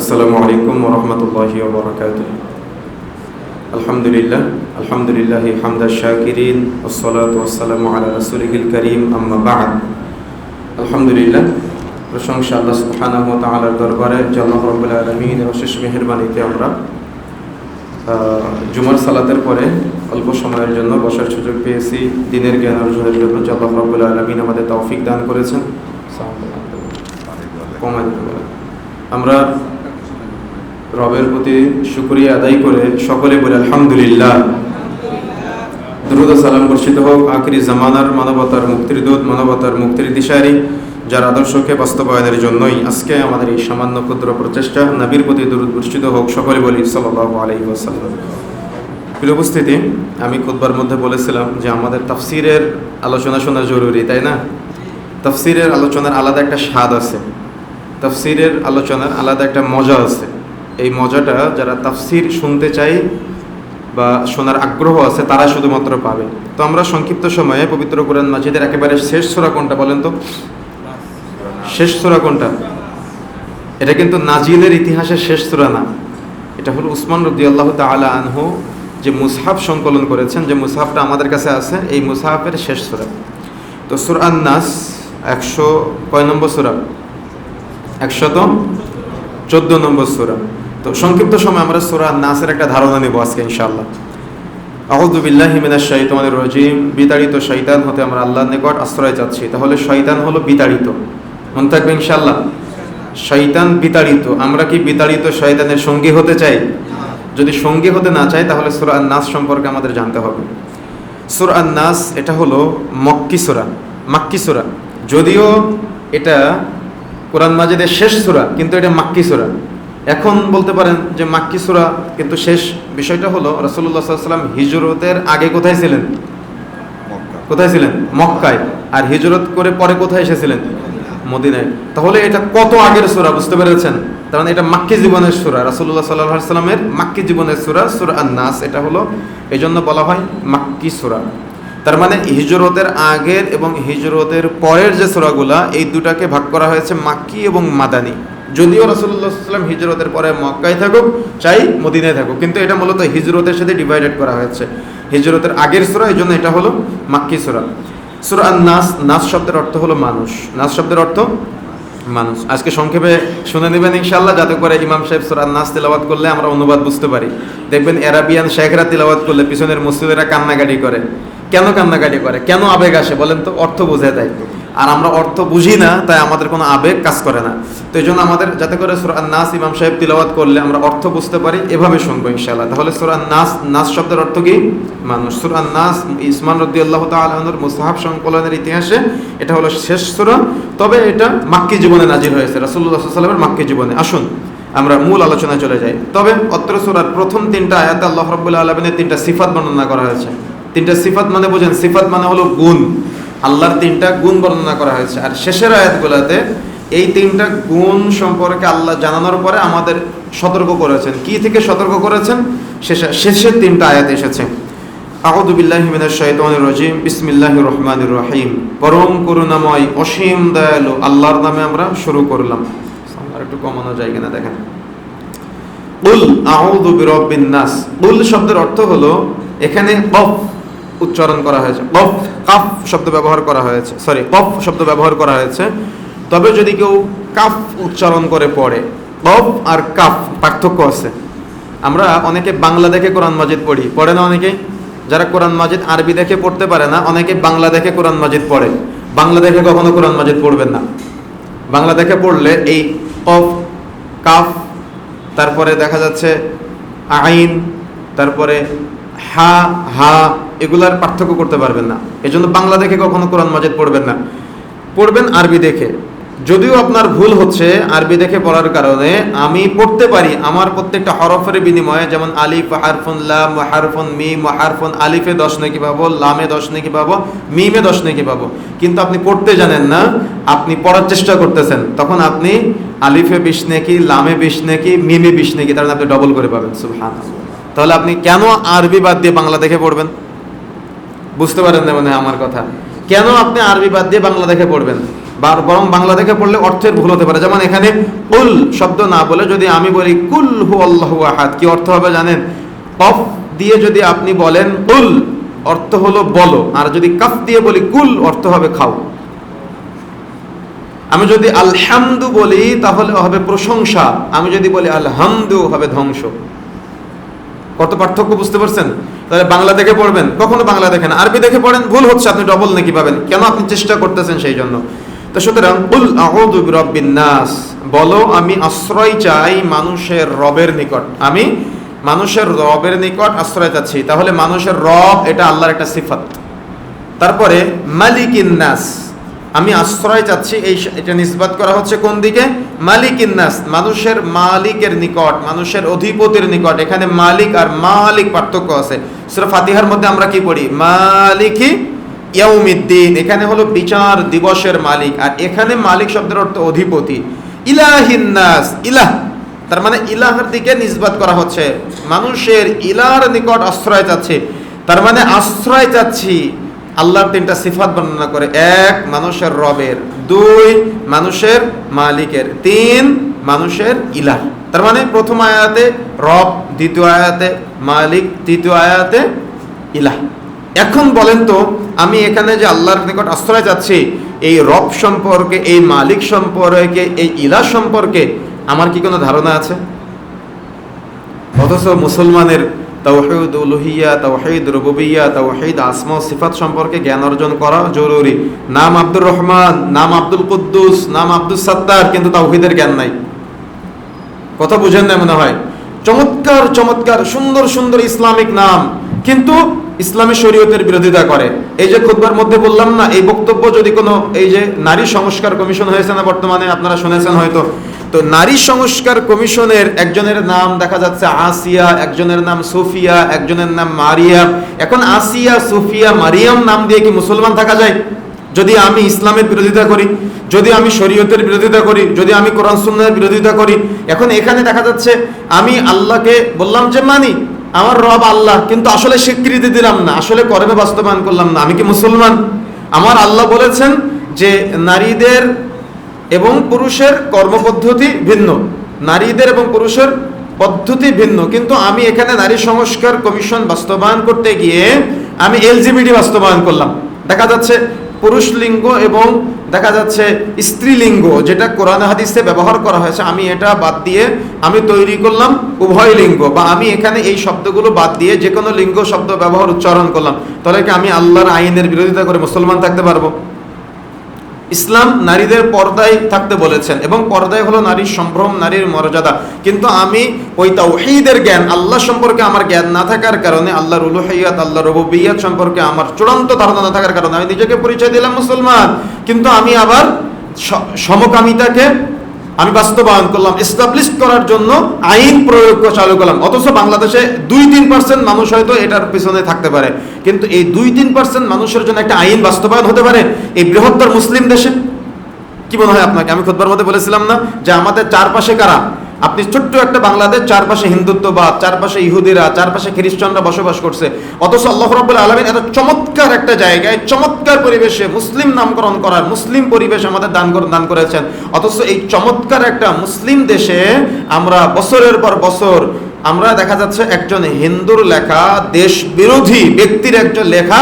আসসালামু আলাইকুম ওরহমতুল্লাহি আলহামদুলিল্লাহ আলহামদুলিল্লাহ হামদা শাকিরিন ওসলাত ওসালামু আলা রাসুলিহিল করিম, আম্মা বাদ। আলহামদুলিল্লাহ, প্রশংসা আল্লাহ সুবহানাহু ওয়া দরবারে আল্লাহ রাব্বুল অশেষ মেহেরবানিতে আমরা জুমার সালাতের পরে অল্প সময়ের জন্য বসার সুযোগ পেয়েছি। দিনের জ্ঞান অর্জনের জন্য আল্লাহ রাব্বুল আমাদের তৌফিক দান করেছেন। আমরা রবের প্রতি শুক্রিয়া আদায় করে সকলে বলে আলহামদুলিল্লাহ। দ্রুত সালাম বর্ষিত হোক, আখরি জামানার মানবতার মুক্তির দূত, মানবতার মুক্তির দিশারি, যার আদর্শকে বাস্তবায়নের জন্যই আজকে আমাদের এই সামান্য ক্ষুদ্র প্রচেষ্টা নবীর প্রতি দূরত বর্ষিত হোক, সকলে বলি সাল্লাহ আলাইহি ওয়াসাল্লাম। প্রিয় উপস্থিতি, আমি খুতবার মধ্যে বলেছিলাম যে আমাদের তাফসিরের আলোচনা শোনা জরুরি, তাই না? তাফসিরের আলোচনার আলাদা একটা স্বাদ আছে। তাফসিরের আলোচনার আলাদা একটা মজা আছে। এই মজাটা যারা তাফসির শুনতে চাই বা শোনার আগ্রহ আছে, তারা শুধুমাত্র পাবে। তো আমরা সংক্ষিপ্ত সময়ে পবিত্র কোরআন মাজিদের একেবারে শেষ সোরা কোনটা বলেন তো? শেষ সোরা কোনটা? এটা কিন্তু নাজিলের ইতিহাসের শেষ সোরা না। এটা হলো উসমান রদি আল্লাহ তালা আনহু যে মুসহাব সংকলন করেছেন, যে মুসহাবটা আমাদের কাছে আছে, এই মুসহাবের শেষ সোরা। তো সুরান নাস একশো কয় নম্বর সুরা? একশত চোদ্দ নম্বর সুরা। তো সংক্ষিপ্ত সময় আমরা সুরা নাসের একটা ধারণা নেব আজকে ইনশাআল্লাহ। আহদুবিল্লাহ মিনাশ শাইতানির রাজিম। বিতাড়িত শয়তান হতে আমরা আল্লাহর নিকট আশ্রয় চাচ্ছি। তাহলে শয়তান হলো বিতাড়িত। মনে থাকবে ইনশাআল্লাহ? শয়তান বিতাড়িত। আমরা কি বিতাড়িত শয়তানের সঙ্গী হতে চাই? যদি সঙ্গী হতে না চাই, তাহলে সুরা নাস সম্পর্কে আমাদের জানতে হবে। সুরা নাস এটা হলো মক্কি সুরা, মাক্কি সুরা। যদিও এটা কোরআন মাজিদের শেষ সুরা, কিন্তু এটা মাক্কি সুরা। এখন বলতে পারেন যে মাক্কি সুরা কিন্তু শেষ বিষয়টা হলো রসুল্লাহ সাল্লাম হিজরতের আগে কোথায় ছিলেন? কোথায় ছিলেন? মক্কায়। আর হিজরত করে পরে কোথায় এসেছিলেন? মদিনায়। তাহলে এটা কত আগের সুরা বুঝতে পেরেছেন? তার মানে এটা মাক্কি জীবনের সুরা রাসুল্লাহ সাল্লাহ সাল্লামের মাক্কি জীবনের সুরা সুরা নাস এটা হলো এই জন্য বলা হয় মাক্কি সুরা। তার মানে হিজরতের আগের এবং হিজরতের পরের যে সুরাগুলা এই দুটাকে ভাগ করা হয়েছে মাক্কি এবং মাদানি। যদিও রাসুল্লাহ সাল্লাম হিজরতের পরে মক্কায় থাকুক, চাই মদিনায় থাকুক, কিন্তু এটা মূলত হিজরতের সাথে ডিভাইডেড করা হয়েছে। হিজরতের আগের সুরা এই জন্য এটা হলো মাক্কি সুরা। সুরা নাস নাস শব্দের অর্থ হলো মানুষ। নাস শব্দের অর্থ মানুষ। আজকে সংক্ষেপে শুনে নেবেন ইনশাল্লাহ যাতে করে ইমাম সাহেব সুরা নাস তেলাওয়াত করলে আমরা অনুবাদ বুঝতে পারি। দেখবেন এরাবিয়ান শেখরা তেলাওয়াত করলে পিছনের মসজিদেরা কান্নাকাটি করে। কেন কান্নাকাটি করে? কেন আবেগ আসে বলেন তো? অর্থ বুঝে দেয় আর আমরা অর্থ বুঝি না, তাই আমাদের কোনো আবেগ কাজ করে না। তো এই জন্য আমাদের যাতে করে সুরান নাস ইমাম সাহেব তিলাওয়াত করলে আমরা অর্থ বুঝতে পারি, এভাবে শুনব ইনশাল্লাহ তাহলে সুরান নাস নাস শব্দের অর্থ কি? মানুষ। সুরান নাস ইসমান রদ্দি আল্লাহ তালুর মুসাহাব সংকলনের ইতিহাসে এটা হলো শেষ সুরা, তবে এটা মাক্কি জীবনে নাজির হয়েছে। রাসুল্লাহ সাল্লামের মাক্কি জীবনে। আসুন, আমরা মূল আলোচনায় চলে যাই। তবে অত্র সুরার প্রথম তিনটা আয়াতে আল্লাহ রব্বুল্লাহ আলমিনের তিনটা সিফাত বর্ণনা করা হয়েছে। তিনটা সিফাত মানে বোঝেন, সিফাত মানে হলো গুণ। আল্লাহর তিনটা গুণ বর্ণনা করা হয়েছে। আর শেষের আয়াতগুলোতে এই তিনটা গুণ সম্পর্কে আল্লাহ জানানোর পরে আমাদের সতর্ক করেছেন। কি থেকে সতর্ক করেছেন? শেষে শেষের তিনটা আয়াত এসেছে। রহমানির রহিম। পরম করুণাময়, অসীম দয়ালু আল্লাহর নামে আমরা শুরু করলাম। একটু কমানো যায় কিনা দেখেন। উল উল শব্দের অর্থ হলো এখানে উচ্চারণ করা হয়েছে। কফ, কাফ শব্দ ব্যবহার করা হয়েছে। সরি কফ শব্দ ব্যবহার করা হয়েছে। তবে যদি কেউ কাফ উচ্চারণ করে পড়ে, কফ আর কাফ পার্থক্য আছে। আমরা অনেকে বাংলা দেখে কোরআন মাজিদ পড়ি। পড়ে না অনেকেই? যারা কোরআন মাজিদ আরবি দেখে পড়তে পারে না, অনেকে বাংলা দেখে কোরআন মাজিদ পড়ে। বাংলা দেখে কখনো কোরআন মাজিদ পড়বেন না। বাংলা দেখে পড়লে এই কফ, কাফ, তারপরে দেখা যাচ্ছে আইন, তারপরে হা হা, এগুলার পার্থক্য করতে পারবেন না। এজন্য বাংলা দেখে কখনো কোরআন মাজিদ পড়বেন না। পড়বেন আরবি দেখে। যদিও আপনার ভুল হচ্ছে আরবি দেখে পড়ার কারণে, আমি পড়তে পারি আমার প্রত্যেকটা হরফের বিনিময়ে, যেমন আলিফ, হারফুন, লাম, হারফুন, মিম, হারফুন, আলিফে দশ নাকি পাবো, লামে দশ নাকি পাবো, মিমে দশ নাকি পাবো। কিন্তু আপনি পড়তে জানেন না, আপনি পড়ার চেষ্টা করতেছেন, তখন আপনি আলিফে বিশ নাকি, লামে বিশ নাকি, মিমে বিশ নাকি তাহলে আপনি ডবল করে পাবেন। সুবহান তাহলে আপনি কেন আরবি বাদ দিয়ে বাংলা দেখে পড়বেন? বুঝতে পারেন না মানে আমার কথা। কেন আপনি আরবি বাদ দিয়ে বাংলা দেখে পড়বেন? বরং বাংলা দেখে পড়লে অর্থের ভুল হতে পারে। যেমন এখানে কুল শব্দ না বলে যদি আমি বলি কুল হু আল্লাহু আহাদ, কি অর্থ হবে জানেন? কফ দিয়ে যদি আপনি বলেন কুল, অর্থ হলো বলো। আর যদি কাফ দিয়ে বলি কুল, অর্থ হবে খাও। আমি যদি আলহামদু বলি, তাহলে হবে প্রশংসা। আমি যদি বলি আলহামদু, হবে ধ্বংস। কত পার্থক্য বুঝতে পারছেন? তাহলে বাংলা দেখে পড়বেন। কখনো বাংলা দেখেন আরবি দেখে পড়েন, ভুল হচ্ছে, আপনি ডবল নাকি পাবেন। কেন আপনি চেষ্টা করতেছেন সেই জন্য? তো সুতরাং, উল আউযু বিরাব্বিন নাস বলো, আমি আশ্রয় চাই মানুষের রবের নিকট। আমি মানুষের রবের নিকট আশ্রয় চাচ্ছি। তাহলে মানুষের রব, এটা আল্লাহর একটা সিফাত। তারপরে, মালিকিন নাস আমি আশ্রয় চাচ্ছি এই এটা নিসবাত করা হচ্ছে কোন দিকে? মালিক ইন্নাস মানুষের মালিকের নিকট, মানুষের অধিপতির নিকট। এখানে মালিক আর মালিক পার্থক্য আছে। সূরা ফাতিহার মধ্যে আমরা কি পড়ি? মালিকি ইয়াউমিদ্দিন, এখানে হলো বিচার দিবসের মালিক। আর এখানে মালিক শব্দের অর্থ অধিপতি। ইলাহিন্নাস ইলাহ। তার মানে ইলাহার দিকে নিসবাত করা হচ্ছে। মানুষের ইলার নিকট আশ্রয় চাচ্ছে। তার মানে আশ্রয় চাচ্ছি। আল্লাহর তিনটা সিফাত বর্ণনা করে। এক, মানুষের রবের। দুই, মানুষের মালিকের। তিন, মানুষের ইলাহ। তার মানে প্রথম আয়াতে রব, দ্বিতীয় আয়াতে মালিক, তৃতীয় আয়াতে ইলাহ। এখন বলেন তো, আমি এখানে যে আল্লাহর নিকট আশ্রয় চাচ্ছি এই রব সম্পর্কে, এই মালিক সম্পর্কে, এই ইলাহ সম্পর্কে আমার কি কোনো ধারণা আছে? অথচ মুসলমানের উলুহিয়া রুবুবিয়া সিফাত সম্পর্কে জ্ঞান অর্জন করা জরুরি। নাম আব্দুর রহমান, নাম আব্দুল কুদ্দুস, নাম আব্দুল সাত্তার, কিন্তু জ্ঞান নাই। কথা বুঝেন না মনে হয়? চমৎকার চমৎকার, সুন্দর সুন্দর ইসলামিক নাম। কিন্তু ইসলামী শরীয়তের বিরোধিতা করে। এই যে খুতবার মধ্যে বললাম না, এই বক্তব্য যদি কোনো, এই যে নারী সংস্কার কমিশন হয়েছে না বর্তমানে, আপনারা শুনেছেন হয়তো। তো নারী সংস্কার কমিশনের একজনের নাম দেখা যাচ্ছে আসিয়া, একজনের নাম সুফিয়া, একজনের নাম মারিয়া। এখন আসিয়া, সুফিয়া, মারিয়াম নাম দিয়ে কি মুসলমান থাকা যায়? যদি আমি ইসলামের বিরোধিতা করি, যদি আমি শরীয়তের বিরোধিতা করি, যদি আমি কোরআন সুন্নাহের বিরোধিতা করি, এখন এখানে দেখা যাচ্ছে আমি আল্লাহকে বললাম যে, মানি, আমার রব আল্লাহ, কিন্তু আসলে স্বীকৃতি দিলাম না, আসলে কর্মে বাস্তবায়ন করলাম না, আমি কি মুসলমান? আমার আল্লাহ বলেছেন যে, নারীদের এবং পুরুষের কর্মপদ্ধতি ভিন্ন। নারীদের এবং পুরুষের পদ্ধতি ভিন্ন। কিন্তু আমি এখানে নারী সংস্কার কমিশন বাস্তবায়ন করতে গিয়ে আমি এলজিবিটি বাস্তবায়ন করলাম। দেখা যাচ্ছে পুরুষ লিঙ্গ এবং দেখা যাচ্ছে স্ত্রীলিঙ্গ যেটা কোরআন হাদিসে ব্যবহার করা হয়েছে, আমি এটা বাদ দিয়ে আমি তৈরি করলাম উভয় লিঙ্গ বা আমি এখানে এই শব্দগুলো বাদ দিয়ে যে কোনো লিঙ্গ শব্দ ব্যবহার উচ্চারণ করলাম। তাহলে কি আমি আল্লাহর আইনের বিরোধিতা করে মুসলমান থাকতে পারব? ইসলাম নারীদের পর্দায় থাকতে বলেছেন এবং পর্দায় হলো নারীর সম্ভ্রম, নারীর মর্যাদা। কিন্তু আমি ওই তাওহীদের জ্ঞান, আল্লাহ সম্পর্কে আমার জ্ঞান না থাকার কারণে আল্লাহ আল্লাহর আল্লাহ রবু রবুবিয়াত সম্পর্কে আমার চূড়ান্ত ধারণা না থাকার কারণে আমি নিজেকে পরিচয় দিলাম মুসলমান। কিন্তু আমি আবার সমকামিতাকে আমি বাস্তবায়ন করলাম এস্টাবলিশ করার জন্য আইন প্রয়োগ চালু করলাম। অথচ বাংলাদেশে দুই তিন পার্সেন্ট মানুষ হয়তো এটার পিছনে থাকতে পারে। কিন্তু এই দুই তিন পার্সেন্ট মানুষের জন্য একটা আইন বাস্তবায়ন হতে পারে এই বৃহত্তর মুসলিম দেশে? কি মনে হয় আপনাকে? আমি খোদবার মধ্যে বলেছিলাম না যে আমাদের চারপাশে কারা? আপনি ছোট্ট একটা বাংলাদেশ, চারপাশে হিন্দুত্ববাদ, চারপাশে ইহুদিরা, চারপাশে খ্রিস্টানরা বসবাস করছে। অথচ আল্লাহ রাব্বুল আলামিন এত চমৎকার একটা জায়গায়, চমৎকার পরিবেশে মুসলিম নামকরণ করার, মুসলিম পরিবেশ আমাদের দান দান করেছেন। অথচ এই চমৎকার একটা মুসলিম দেশে আমরা বছরের পর বছর, আমরা দেখা যাচ্ছে একজন হিন্দুর লেখা দেশ বিরোধী ব্যক্তির একজন লেখা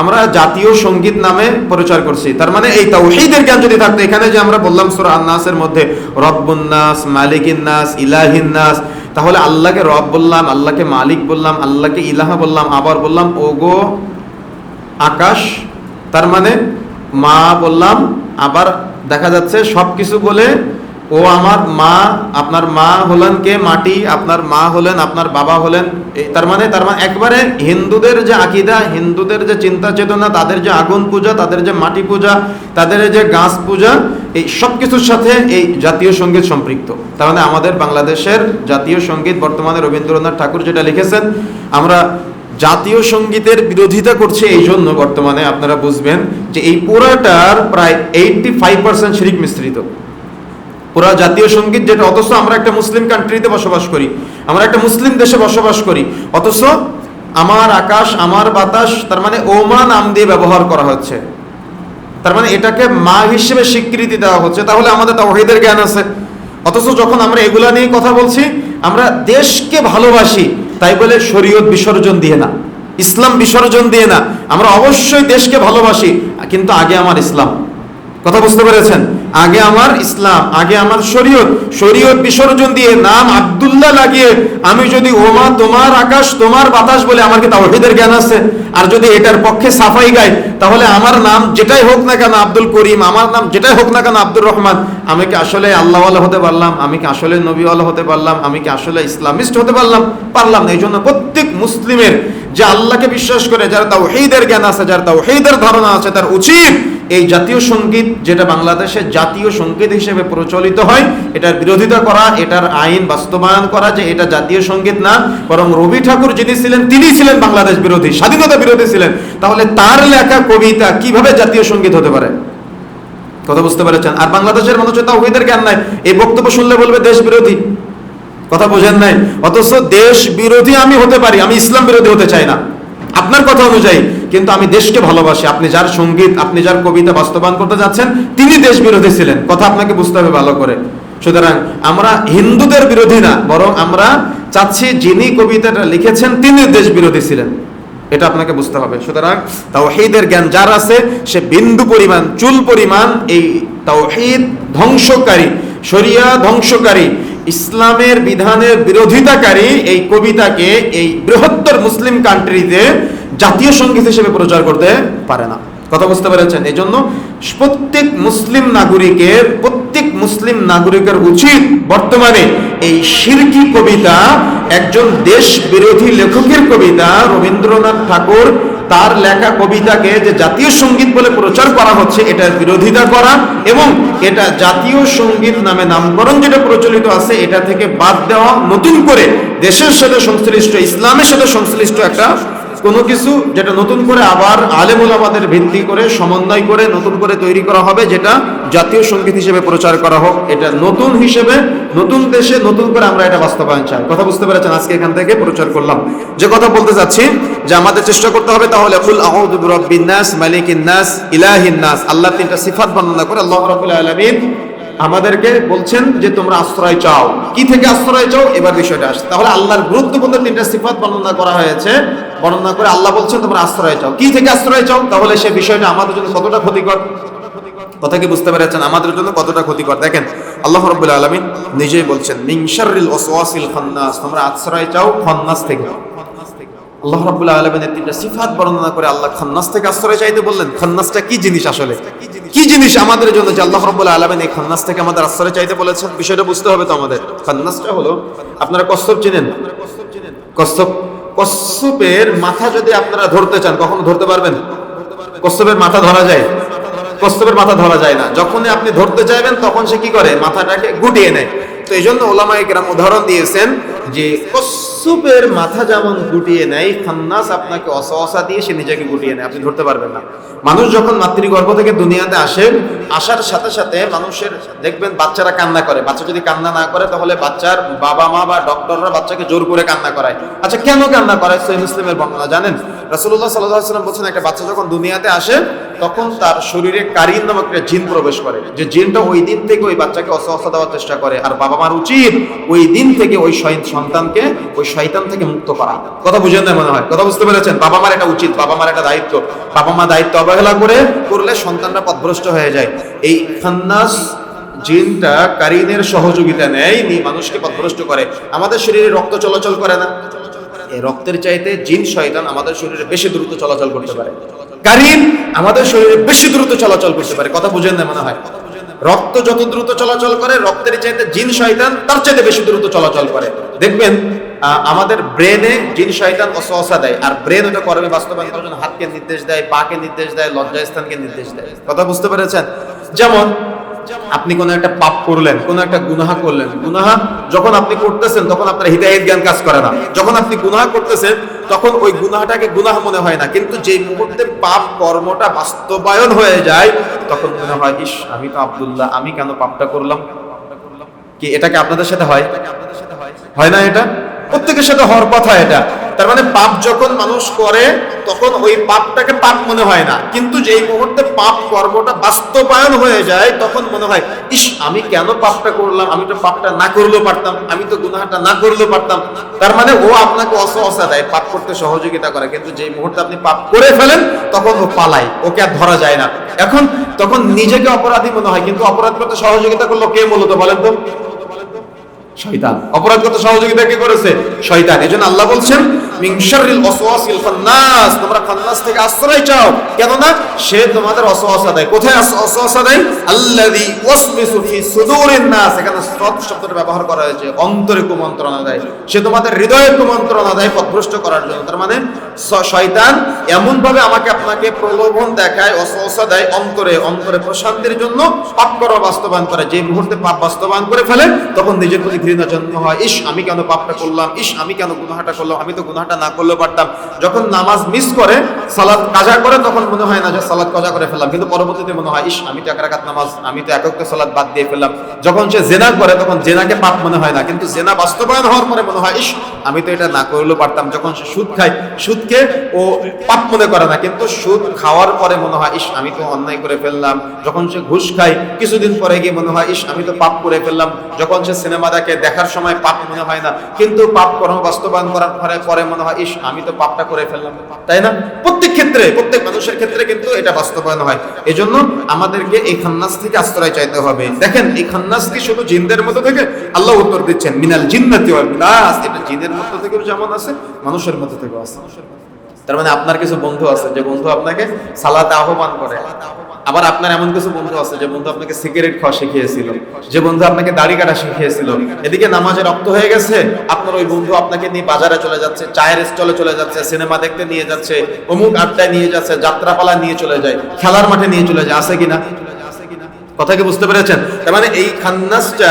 আমরা জাতীয় সংগীত নামে প্রচার করছি। তার মানে এই তাওহীদের জ্ঞান যদি থাকতো, এখানে যে আমরা বললাম সূরা আন-নাসের মধ্যে, রব্বুন নাস, মালিকিন নাস, ইলাহিন নাস তাহলে আল্লাহকে রব বললাম, আল্লাহকে মালিক বললাম, আল্লাহকে ইলাহা বললাম, আবার বললাম, ওগো আকাশ তার মানে মা বললাম, আবার দেখা যাচ্ছে সব কিছু বলে ও আমার মা, আপনার মা হলেন কে? মাটি, আপনার মা হলেন, আপনার বাবা হলেন। তার মানে তার মানে একবারে হিন্দুদের যে আকিদা, হিন্দুদের যে চিন্তা চেতনা, তাদের যে আগুন পূজা, তাদের যে মাটি পূজা, তাদের যে গাছ পূজা, এই সব কিছুর সাথে এই জাতীয় সংগীত সম্পৃক্ত। তার মানে আমাদের বাংলাদেশের জাতীয় সংগীত বর্তমানে রবীন্দ্রনাথ ঠাকুর যেটা লিখেছেন, আমরা জাতীয় সঙ্গীতের বিরোধিতা করছে এই জন্য বর্তমানে, আপনারা বুঝবেন যে এই পুরাটার প্রায় এইটটি ফাইভ পার্সেন্ট শিরিক মিশ্রিত। পুরা জাতীয় সংগীত যেটা, অথচ আমরা একটা মুসলিম কান্ট্রিতে বসবাস করি, আমরা একটা মুসলিম দেশে বসবাস করি, অথচ আমার আকাশ, আমার বাতাস, তার মানে ওমা নাম দিয়ে ব্যবহার করা হচ্ছে। তার মানে এটাকে মা হিসেবে স্বীকৃতি দেওয়া হচ্ছে, তাহলে আমাদের তাওহীদের জ্ঞান আছে। অথচ যখন আমরা এগুলা নিয়ে কথা বলছি, আমরা দেশকে ভালোবাসি, তাই বলে শরীয়ত বিসর্জন দিয়ে না, ইসলাম বিসর্জন দিয়ে না, আমরা অবশ্যই দেশকে ভালোবাসি, কিন্তু আগে আমার ইসলাম। কথা বুঝতে পেরেছেন? আগে আমার ইসলাম, আগে আমার শরীয়ত। শরীয়ত বিসর্জন দিয়ে নাম আব্দুল্লাহ লাগিয়ে আমি যদি ওমা তোমার আকাশ, তোমার বাতাস বলে আমার কি তাওহীদের জ্ঞান আছে, আর যদি এটার পক্ষে সাফাই গাই তাহলে আমার নাম যেটাই হোক না কেন আব্দুল করিম, আমার নাম যেটাই হোক না কেন আব্দুর রহমান, আমি কি আসলে আল্লাহওয়ালা হতে পারলাম, আমি কি আসলে নবীওয়ালা হতে পারলাম, আমি কি আসলে ইসলামিস্ট হতে পারলাম? পারলাম না এই জন্য প্রত্যেক মুসলিমের যে আল্লাহকে বিশ্বাস করে, যার তাওহীদের জ্ঞান আছে, যার তাওহীদের ধারণা আছে, তার উচিত এই জাতীয় সংগীত যেটা বাংলাদেশে জাতীয় সংগীত হিসেবে প্রচলিত হয়, এটার বিরোধিতা করা, এটার আইন বাস্তবায়ন করা যে এটা জাতীয় সংগীত না, বরং রবি ঠাকুর যিনি ছিলেন, তিনি ছিলেন বাংলাদেশ বিরোধী, স্বাধীনতা বিরোধী ছিলেন। তাহলে তার লেখা, কবিতা কীভাবে জাতীয় সংগীত হতে পারে? কথা বুঝতে পেরেছেন? আর বাংলাদেশের মানুষের তাওহীদের জ্ঞান নাই। এই বক্তব্য শুনলে বলবে দেশ বিরোধী। কথা বোঝেন নাই। অথচ দেশ বিরোধী আমি হতে পারি, আমি ইসলাম বিরোধী হতে চাই না। আপনার কথা অনুযায়ী, কিন্তু আমি দেশকে ভালোবাসি, আপনি যার সংগীত, আপনি যার কবিতা বাস্তবায়ন করতে যাচ্ছেন, তিনি দেশ বিরোধী ছিলেন। কথা আপনাকে বুঝতে হবে ভালো করে। সুতরাং আমরা হিন্দুদের বিরোধী না, বরং আমরা চাচ্ছি যিনি কবিতাটা লিখেছেন, তিনি দেশ বিরোধী ছিলেন। এটা আপনাকে বুঝতে হবে। সুতরাং তাওহীদের জ্ঞান যার আছে, সে বিন্দু পরিমাণ, চুল পরিমাণ এই তাওহীদ ধ্বংসকারী, শরিয়া ধ্বংসকারী, ইসলামের বিধানের বিরোধিতাকারী এই কবিতাকে, এই বৃহত্তর মুসলিম কান্ট্রিতে জাতীয় সংগীত হিসেবে প্রচার করতে পারে না। কথা বুঝতে পেরেছেন? এই জন্য প্রত্যেক মুসলিম নাগরিকের, প্রত্যেক মুসলিম নাগরিকের উচিত বর্তমানে এই শিরকি কবিতা, একজন দেশ বিরোধী লেখকের কবিতা রবীন্দ্রনাথ ঠাকুর তার লেখা কবিতাকে যে জাতীয় সংগীত বলে প্রচার করা হচ্ছে এটা বিরোধিতা করা এবং এটা জাতীয় সংগীত নামে নামকরণ যেটা প্রচলিত আছে, এটা থেকে বাদ দেওয়া নতুন করে দেশের সাথে সংশ্লিষ্ট, ইসলামের সাথে সংশ্লিষ্ট একটা কোনো কিছু যেটা নতুন করে আবার আলেমুল আমাদের ভিত্তি করে, সমন্বয় করে, নতুন করে তৈরি করা হবে, যেটা জাতীয় সংগীত হিসেবে প্রচার করা হোক, এটা নতুন হিসেবে, নতুন দেশে নতুন করে আমরা এটা বাস্তবায়ন চাই। কথা বুঝতে পেরেছেন? আজকে এখান থেকে প্রচার করলাম। যে কথা বলতে চাচ্ছি যে আমাদের চেষ্টা করতে হবে তাহলে, কুল আউযু বিরাব্বিন নাস, মালিকিন নাস, ইলাহিন নাস। আল্লাহ তিনটা সিফাত বর্ণনা করে, আল্লাহ রাব্বুল আলামিন আমাদেরকে বলছেন যে তোমরা আশ্রয় চাও। কি থেকে আশ্রয় চাও? এবার বিষয়টা আসছে। তাহলে আল্লাহর গুরুত্বপূর্ণ তিনটা সিফাত বর্ণনা করা হয়েছে। বর্ণনা করে আল্লাহ বলছেন, তোমরা আশ্রয় চাও। কি থেকে আশ্রয় চাও? তাহলে সে বিষয়টা আমাদের জন্য কতটা ক্ষতিকর? কথা কি বুঝতে পেরেছেন? আমাদের জন্য কতটা ক্ষতিকর? দেখেন, আল্লাহ রাব্বুল আলামিন নিজেই বলছেন শাররিল ওয়াসওয়াসিল খান্নাস। তোমরা আশ্রয় চাও খান্নাস থেকে। আল্লাহ রাব্বুল আলামিনের তিনটা সিফাত বর্ণনা করে আল্লাহ খান্নাস থেকে আশ্রয় চাইতে বললেন, খান্নাসটা কি জিনিস আসলে? কি জিনিস আমাদের জন্য যে আল্লাহ রাব্বুল আলামিন এই খান্নাস থেকে আমাদের আশ্রয় চাইতে বলেছেন? বিষয়টা বুঝতে হবে তো আমাদের। খান্নাসটা হলো, আপনারা কচ্ছপ চিনেন? কচ্ছপ, কচ্ছপের মাথা যদি আপনারা ধরতে চান, কখনো ধরতে পারবেন? কচ্ছপের মাথা ধরা যায়। কচ্ছপের মাথা ধরা যায় না। যখনই আপনি ধরতে চাইবেন, তখন সে কি করে? মাথাটাকে গুটিয়ে নেয়। তো এই জন্য ওলামাই কেরাম উদাহরণ দিয়েছেন যে কচ্ছপের মাথা যেমন গুটিয়ে নেয়, খান্নাস আপনাকে অসহসা দিয়ে সে নিজেকে গুটিয়ে নেয়। আপনি ধরতে পারবেন না। মানুষ যখন মাতৃগর্ভ থেকে দুনিয়াতে আসে, আসার সাথে সাথে মানুষের দেখবেন বাচ্চারা কান্না করে। বাচ্চা যদি কান্না না করে, তাহলে বাচ্চার বাবা মা বা ডক্টররা বাচ্চাকে জোর করে কান্না করায়। আচ্ছা কেন কান্না করায়? সৈয়দ মুসলিমের বর্ণনা জানেন? রাসূলুল্লাহ সাল্লাল্লাহু আলাইহি সাল্লাম বলছেন, একটা বাচ্চা যখন দুনিয়াতে আসে তখন তার শরীরে কারিন নামক একটা জিন প্রবেশ করে। যে জিনটা ওই দিন থেকে ওই বাচ্চাকে অসহসা দেওয়ার চেষ্টা করে। আর বাবা মার উচিত ওই দিন থেকে ওই সন্তানকে ওই শয়তান থেকে মুক্ত করা। কথা বুঝেন না মনে হয়? কথা বুঝতে পেরেছেন? বাবা মার এটা উচিত বাবা মার একটা দায়িত্ব। বাবা মা দায়িত্ব অবহেলা করে, করলে সন্তানরা পথভ্রষ্ট হয়ে যায়। এই খান্নাস জিনটা কারিনের সহযোগিতা নেয়, নিয়ে মানুষকে পথভ্রষ্ট করে। আমাদের শরীরে রক্ত চলাচল করে না। এই রক্তের চাইতে জিন, শয়তান আমাদের শরীরে বেশি দ্রুত চলাচল করতে পারে। কারিন আমাদের শরীরে বেশি দ্রুত চলাচল করতে পারে। কথা বুঝেন না মনে হয়? রক্ত যত দ্রুত চলাচল করে, রক্তের চাইতে জিন শয়তান তার চাইতে বেশি দ্রুত চলাচল করে। দেখবেন আমাদের ব্রেনে জিন শয়তান অসহসা দেয়, আর ব্রেন ওটা করবে বাস্তবায়ন করার জন্য হাতকে নির্দেশ দেয়, পাকে নির্দেশ দেয়, লজ্জাস্থানকে নির্দেশ দেয়। কথা বুঝতে পেরেছেন? যেমন আপনি কোন একটা পাপ করলেন, কোন একটা গুনাহা করলেন। গুনাহা যখন আপনি করতেছেন, তখন আপনার হৃদায়ত জ্ঞান কাজ করে না। যখন আপনি গুনাহা করতেছেন, তখন ওই গুনাহাটাকে গুনাহ মনে হয় না। কিন্তু যে মুহূর্তে পাপ কর্মটা বাস্তবায়ন হয়ে যায়, তখন মনে হয়, ইস, আমি তো আব্দুল্লাহ, আমি কেন পাপটা করলাম? কি এটাকে আপনাদের সাথে হয়? হয় না এটা? প্রত্যেকের সাথে হওয়ার কথা এটা। তার মানে পাপ যখন মানুষ করে, তখন ওই পাপটাকে পাপ মনে হয় না। কিন্তু যেই মুহূর্তে পাপ কর্মটা বাস্তবায়ন হয়ে যায়, তখন মনে হয়, ইস, আমি কেন পাপটা করলাম? আমি তো পাপটা না করলেও পারতাম, আমি তো গুনাহটা না করলেও পারতাম। তার মানে ও আপনাকে অসহসা দেয় পাপ করতে সহযোগিতা করে। কিন্তু যেই মুহূর্তে আপনি পাপ করে ফেলেন, তখন ও পালায়, ওকে আর ধরা যায় না। এখন, তখন নিজেকে অপরাধী মনে হয়, কিন্তু অপরাধ করতে সহযোগিতা করল কে মূলত বলেন তো? শয়তান। অপরাধ করতে সহযোগিতা কে করেছে? শয়তান। এজন্য আল্লাহ বলছেন অন্তরে কুমন্ত্রণা দেয়। সে তোমাদের হৃদয়ে কুমন্ত্রণা দেয় করার জন্য। তার মানে শয়তান এমন ভাবে আমাকে আপনাকে প্রলোভন দেখায়, ওয়াসওয়াসা দেয় অন্তরে। অন্তরে প্রশান্তির জন্য পাপ করা বাস্তবায়ন করে। যে মুহূর্তে পাপ বাস্তবায়ন করে ফেলে, তখন নিজের প্রতি ঘৃণা জন্ম হয়। ইস, আমি কেন পাপটা করলাম? ইস, আমি কেন গুনাহাটা করলাম? আমি তো গুনাহাটা না করলেও পারতাম। যখন নামাজ মিস করে সালাদ কাজা করে, তখন মনে হয় না যে সালাদ কাজা করে ফেললাম। কিন্তু পরবর্তীতে মনে হয়, ইস, আমি তো এক রাকাত নামাজ, আমি তো একক সালাদ বাদ দিয়ে ফেললাম। যখন সে জেনা করে, তখন জেনাকে পাপ মনে হয় না। কিন্তু জেনা বাস্তবায়ন হওয়ার পরে মনে হয়, ইস, আমি তো এটা না করলেও পারতাম। যখন সে সুদ খায়, সুদকে ও পাপ মনে করে না, কিন্তু সুদ খাওয়ার পরে মনে হয়, ইস, আমি তো অন্যায় করে ফেললাম। যখন সে ঘুষ খায়, কিছুদিন পরে গিয়ে মনে হয়, ইস, আমি তো পাপ করে ফেললাম। যখন সে সিনেমা দেখে, দেখার সময় পাপ মনে হয় না, কিন্তু পাপ কর্ম বাস্তবায়ন করার পরে পরে মনে হয়, ইস, আমি তো পাপটা করে ফেললাম। তাই না? প্রত্যেক ক্ষেত্রে, প্রত্যেক মানুষের ক্ষেত্রে কিন্তু এটা বাস্তবায়ন হয়। এজন্য আমাদেরকে এই খান্নাস থেকে আশ্রয় চাইতে হবে। দেখেন, এই খান্নাস কি শুধু জিনদের মতো থেকে? আল্লাহ উত্তর দিচ্ছেন, মিনাল জিন্নাতি ওয়াল নাস। এটা জিনের মতো থেকেও যেমন আছে, মানুষের মতো থেকেও আছে। তার মানে আপনার কিছু বন্ধু আছে, যে বন্ধু আপনাকে সালাতে আহ্বান করে। আবার আপনার এমন কিছু বন্ধু আছে, যে বন্ধু আপনাকে সিগারেট খাওয়া শিখিয়েছিল, যে বন্ধু আপনাকে দাড়ি কাটা শিখিয়েছিল। এদিকে নামাজে রক্ত হয়ে গেছে, আপনার ওই বন্ধু আপনাকে নিয়ে বাজারে চলে যাচ্ছে, চায়ের স্টলে চলে যাচ্ছে, সিনেমা দেখতে নিয়ে যাচ্ছে, অমুক আড্ডায় নিয়ে যাচ্ছে, যাত্রাপালা নিয়ে চলে যায়, খেলার মাঠে নিয়ে চলে যায়, আছে কিনা? কথা কি বুঝতে পেরেছেন? তার মানে এই খান্নাসটা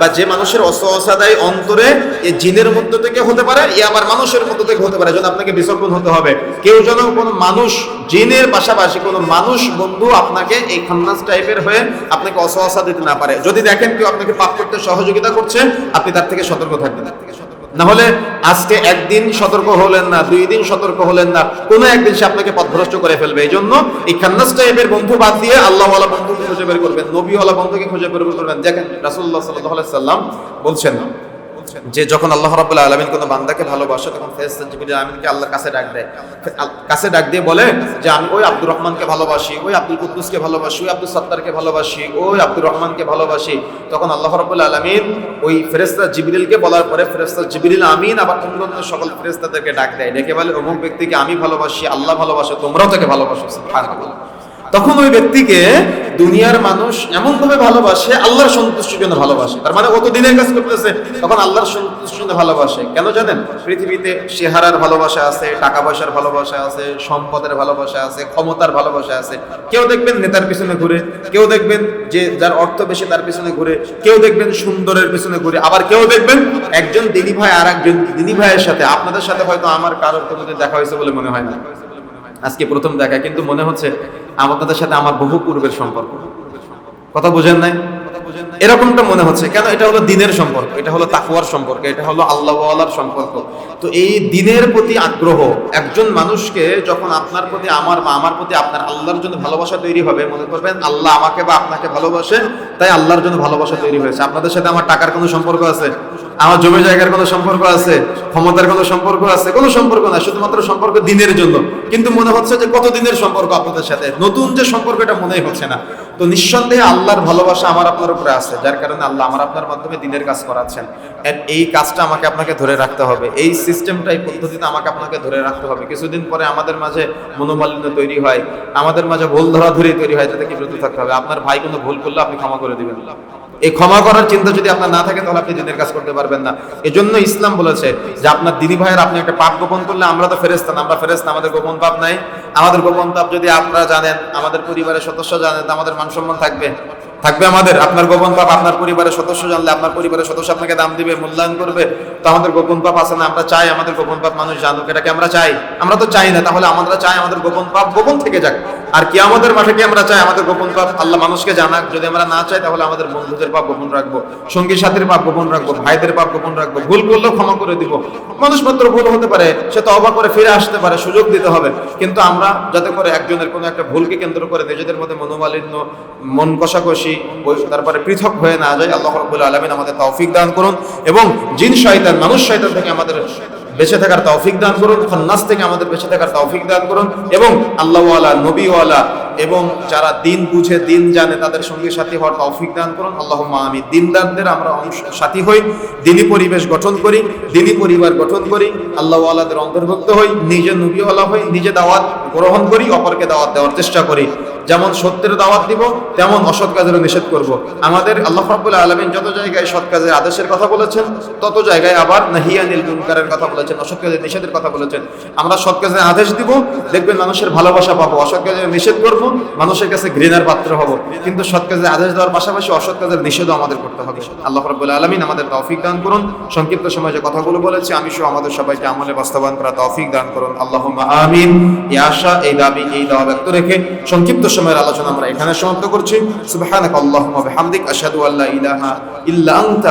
বা যে মানুষের অসহসাদায় অন্তরে এই জিনের মধ্য থেকে হতে পারে ই আবার মানুষের মধ্য থেকে হতে পারে, যেন আপনাকে বিচক্ষণ হতে হবে। কেউ যেন কোনো মানুষ, জিনের পাশাপাশি কোনো মানুষ বন্ধু আপনাকে এই খান্নাস টাইপের হয়ে আপনাকে অসহসা দিতে না পারে। যদি দেখেন কেউ আপনাকে পাপ করতে সহযোগিতা করছে, আপনি তার থেকে সতর্ক থাকবেন। না হলে আজকে একদিন সতর্ক হলেন না, দুই দিন সতর্ক হলেন না, কোনো একদিন সে আপনাকে পথভ্রষ্ট করে ফেলবে। এই জন্য এই খান্নাস টাইপের বন্ধু বাদ দিয়ে আল্লাহওয়ালা বন্ধুকে খুঁজে বের করবেন, নবীওয়ালা বন্ধুকে খুঁজে বের করবেন। দেখেন রাসুল্লাহ সাল্লাহ সাল্লাম বলছেন যে যখন আল্লাহ রাব্বুল আলামিন কোনো বান্দাকে ভালোবাসে, তখন ফেরেশতা জিবরিল আমিনকে আল্লাহর কাছে ডাক দেয়। কাছে ডাক দিয়ে বলে যে, আমি ওই আব্দুর রহমানকে ভালোবাসি, ওই আব্দুল কুদ্দুসকে ভালোবাসি, ওই আব্দুল সত্তারকে ভালোবাসি, ওই আব্দুর রহমানকে ভালোবাসি। তখন আল্লাহ রাব্বুল আলামিন ওই ফেরেশতা জিবরিলকে বলার পরে ফেরেশতা জিবরিল আমিন আবার অন্যান্য সকল ফেরেশতাদেরকে ডাক দেয়। ডেকে বলে, অমুক ব্যক্তিকে আমি ভালোবাসি, আল্লাহ ভালোবাসে, তোমরাও তাকে ভালোবাসো। তখন ওই ব্যক্তিকে দুনিয়ার মানুষ এমন ভাবে ভালোবাসে, আল্লাহর সন্তুষ্টির জন্য ভালোবাসে। তার মানে ও তো দিনের কাজ করতেছে, তখন আল্লাহর সন্তুষ্টির জন্য ভালোবাসে। কেন জানেন? পৃথিবীতে চেহারার ভালোবাসা আছে টাকা পয়সার ভালোবাসা আছে, সম্পদের ভালোবাসা আছে, ক্ষমতার ভালোবাসা আছে। কেউ দেখবেন নেতার পিছনে ঘুরে, কেউ দেখবেন যে যার অর্থ বেশি তার পিছনে ঘুরে, কেউ দেখবেন সুন্দরের পিছনে ঘুরে। আবার কেউ দেখবেন একজন দিনী ভাই আর একজন দিনী ভাইয়ের সাথে। আপনাদের সাথে হয়তো আমার কারোর কোনোদিন দেখা হয়েছে বলে মনে হয় না। আজকে প্রথম দেখা, কিন্তু মনে হচ্ছে আপনাদের সাথে আমার বহু পূর্বের সম্পর্ক। কথা বুঝেন নাই? এরকমটা মনে হচ্ছে। কেন? এটা হলো দিনের সম্পর্ক, এটা হলো তাকুয়ার সম্পর্ক, এটা হলো আল্লাহওয়ালার সম্পর্ক। তো এই দিনের প্রতি আগ্রহ, একজন মানুষকে যখন আপনার প্রতি আমার বা আমার প্রতি আপনার আল্লাহর জন্য ভালোবাসা তৈরি হবে, মনে করবেন, আল্লাহ আমাকে বা আপনাকে ভালোবাসে, তাই আল্লাহর জন্য ভালোবাসা তৈরি হয়েছে। আপনাদের সাথে আমার টাকার কোনো সম্পর্ক আছে? আমার জমি জায়গার কোনো সম্পর্ক আছে, ক্ষমতার কোনো সম্পর্ক আছে, কোনো সম্পর্ক না শুধুমাত্র সম্পর্ক দিনের জন্য। কিন্তু মনে হচ্ছে যে কত দিনের সম্পর্ক আপনাদের সাথে? নতুন যে সম্পর্ক এটা মনেই হচ্ছে না। তো নিঃসন্দেহে আল্লাহর ভালোবাসা আমার আপনার উপরে আছে, যার কারণে আল্লাহ আমার আপনার মাধ্যমে দিনের কাজ করাচ্ছেন। এই কাজটা আমাকে আপনাকে ধরে রাখতে হবে। এই সিস্টেমটা এই পদ্ধতিতে আমাকে আপনাকে ধরে রাখতে হবে। কিছুদিন পরে আমাদের মাঝে মনোমালিন্য তৈরি হয়, আমাদের মাঝে ভুল ধরাধরি তৈরি হয়, যাতে কি বিরত থাকতে হবে। আপনার ভাই কোনো ভুল করলে আপনি ক্ষমা করে দিবেন। এই ক্ষমা করার চিন্তা যদি আপনার না থাকে, তাহলে আপনি দিনের কাজ করতে পারবেন না। এজন্য ইসলাম বলেছে যে, আপনার দিনী ভাইয়ের আপনি একটা পাপ গোপন করলে আমরা তো ফেরেস্তান আমরা ফেরেস্তা আমাদের গোপন পাপ নাই। আমাদের গোপন পাপ যদি আপনারা জানেন, আমাদের পরিবারের সদস্য জানেন, আমাদের মান সম্মান থাকবে। থাকবে আমাদের। আপনার গোপন পাপ আপনার পরিবারের সদস্য জানলে আপনার পরিবারের সদস্য আপনাকে দাম দিবে, মূল্যায়ন করবে। তো আমাদের গোপন পাপ আছে না, আমরা চাই আমাদের গোপন পাপ মানুষ জানুক। এটাকে আমরা চাই? আমরা তো চাই না, তাহলে আমরা চাই আমাদের গোপন পাপ গোপন থেকে যাক। আর কি আমাদের মাঠে কি আমরা চাই? আমাদের গোপন পাপ আল্লাহ মানুষকে জানাক। যদি আমরা না চাই, তাহলে আমাদের বন্ধুদের পাপ গোপন রাখব, সঙ্গী সাথীর পাপ গোপন রাখব, ভাইদের পাপ গোপন রাখব। ভুল করলেও ক্ষমা করে দিব। মানুষ মাত্র ভুল হতে পারে, সে তো অবাক করে ফিরে আসতে পারে, সুযোগ দিতে হবে। কিন্তু আমরা যাতে করে একজনের কোনো একটা ভুলকে কেন্দ্র করে নিজেদের মধ্যে মনোমালিন্য মন কষাকষি তারপরে পৃথক হয়ে না যায়। আল্লাহ রব্বুল আলমিন আমাদের তৌফিক দান করুন এবং জিন, শয়তান, মানুষ, শয়তান থেকে আমাদের বেঁচে থাকার তৌফিক দান করুন। খন্নাস থেকে আমাদের বেঁচে থাকার তৌফিক দান করুন এবং আল্লাহওয়ালা, নবীওয়ালা এবং যারা দিন বুঝে, দিন জানে তাদের সঙ্গে সাথী হওয়ার তৌফিক দান করুন। আল্লাহ আমি দিনদারদের আমরা সাথী হই, দিনী পরিবেশ গঠন করি, দিনী পরিবার গঠন করি, আল্লাহওয়ালাদের অন্তর্ভুক্ত হই, নিজে নবীওয়ালা হই, নিজে দাওয়াত গ্রহণ করি, অপরকে দাওয়াত দেওয়ার চেষ্টা করি। যেমন সত্যের দাওয়াত দিব, তেমন অসৎ কাজেরও নিষেধ করব। আমাদের আল্লাহ রাব্বুল আলামিন যত জায়গায় সৎ কাজের আদেশের কথা বলেছেন, তত জায়গায় আবার নাহিয়ানিল মুনকারের কথা বলেছেন, অসৎ কাজের নিষেধের কথা বলেছেন। আমরা সৎ কাজের আদেশ দিব, দেখবেন মানুষের ভালোবাসা পাবো, অসৎ কাজের নিষেধ করব, মানুষের কাছে ঘৃণার পাত্র হব। কিন্তু সৎ কাজের আদেশ দেওয়ার পাশাপাশি অসৎ কাজের নিষেধও আমাদের করতে হবে। আল্লাহ রাব্বুল আলামিন আমাদের তৌফিক দান করুন। সংক্ষিপ্ত সময় যে কথাগুলো বলেছি, আমি সহ আমাদের সবাইকে আমলে বাস্তবায়ন করা তৌফিক দান করুন। আল্লাহ আমিন। এই আশা, এই দাবি, এই দাওয়া ব্যক্ত রেখে সংক্ষিপ্ত সময়ের আলোচনা আমরা এখানে সমাপ্ত করছি। সুবহানাক আল্লাহুম্মা বিহামদিক, আশহাদু আল্লা ইলাহা ইল্লা আনতা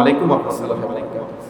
আলাইকুম ওয়া